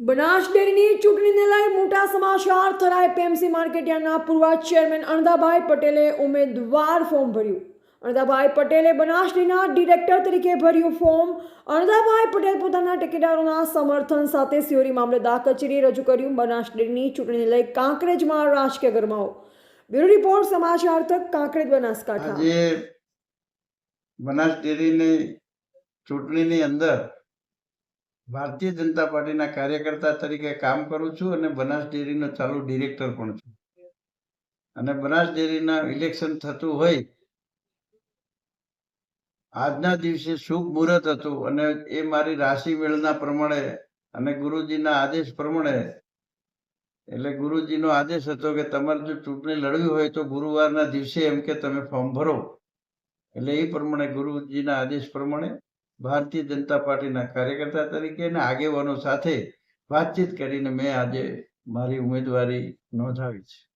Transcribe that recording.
બનાસ ડેરીની ચૂંટણીને લઈ મોટા સમાચાર થરાય પીએમસી માર્કેટિયાના પૂર્વ ચેરમેન અણદાભાઈ પટેલે ઉમેદવાર ફોર્મ ભર્યું. અણદાભાઈ પટેલે બનાસ ડેરીના ડિરેક્ટર તરીકે ભર્યું ફોર્મ. અણદાભાઈ પટેલ પોતાના ટેકેદારોના સમર્થન સાથે સિયોરી મામલતદાર કચેરીએ રજૂ કર્યું. બનાસ ડેરીની ચૂંટણીને લઈ કાંકરેજમાં રાજકીય ગરમાઓ બ્યુરો રિપોર્ટ, સમાચાર તક, કાંકરેજ, બનાસકાંઠા. બનાસ ડેરીની ચૂંટણીની અંદર ભારતીય જનતા પાર્ટીના કાર્યકર્તા તરીકે કામ કરું છું અને બનાસ ડેરીનો ચાલુ ડિરેક્ટર પણ છું. અને બનાસ ડેરીના ઇલેક્શન થતું હોય, આજના દિવસે શુભ મુહૂર્ત હતું અને એ મારી રાશિ મેળના પ્રમાણે અને ગુરુજીના આદેશ પ્રમાણે, એટલે ગુરુજીનો આદેશ હતો કે તમારે જો ચૂંટણી લડવી હોય તો ગુરુવારના દિવસે એમ કે તમે ફોર્મ ભરો. એટલે એ પ્રમાણે ગુરુજીના આદેશ પ્રમાણે ભારતીય જનતા પાર્ટીના કાર્યકર્તા તરીકે અને આગેવાનો સાથે વાતચીત કરીને મેં આજે મારી ઉમેદવારી નોંધાવી છે.